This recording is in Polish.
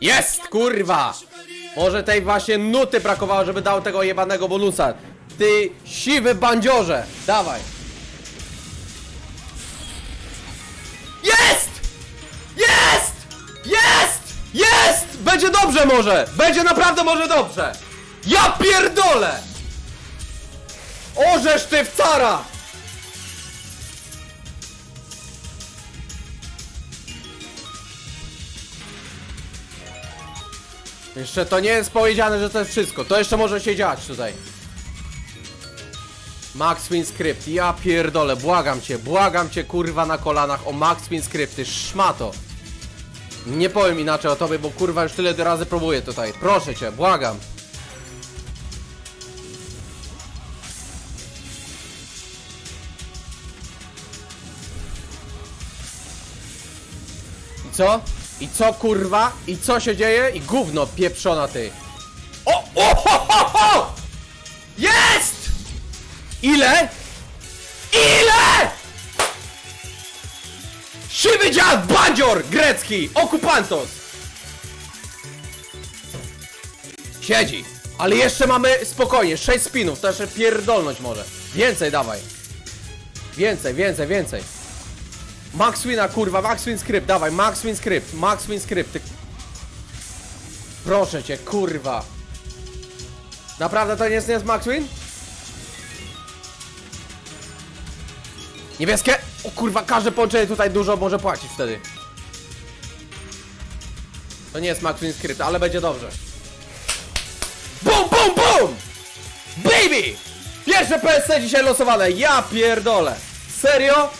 Jest, kurwa! Może tej właśnie nuty brakowało, żeby dał tego jebanego bonusa. Ty siwy bandziorze! Dawaj! Jest! Jest! Jest! Jest! Będzie dobrze może! Będzie naprawdę może dobrze! Ja pierdolę! Orzesz ty w cara! Jeszcze to nie jest powiedziane, że to jest wszystko. To jeszcze może się dziać tutaj. Max Win Script, ja pierdolę, błagam cię, błagam cię kurwa na kolanach o Max Win Script, ty szmato. Nie powiem inaczej o tobie, bo kurwa już tyle razy próbuję tutaj. Proszę cię, błagam. I co? I co kurwa? I co się dzieje? I gówno pieprzona ty. O! o ho, ho, ho! Jest! Ile? Ile? Siwy dziad, bandzior grecki, okupantos! Siedzi. Ale jeszcze mamy spokojnie, 6 spinów, to jeszcze pierdolność może. Więcej dawaj. Więcej, więcej, więcej. Max Wina, kurwa, Max Win Script, dawaj, Max Win Script, Max Win Script, ty... Proszę cię, kurwa. Naprawdę to nie jest, nie jest Max Win? Niebieskie? O kurwa, każde połączenie tutaj dużo może płacić wtedy. To nie jest Max Win Script, ale będzie dobrze. BUM, BUM, BUM! Baby! Pierwsze PSC dzisiaj losowane, ja pierdolę. Serio?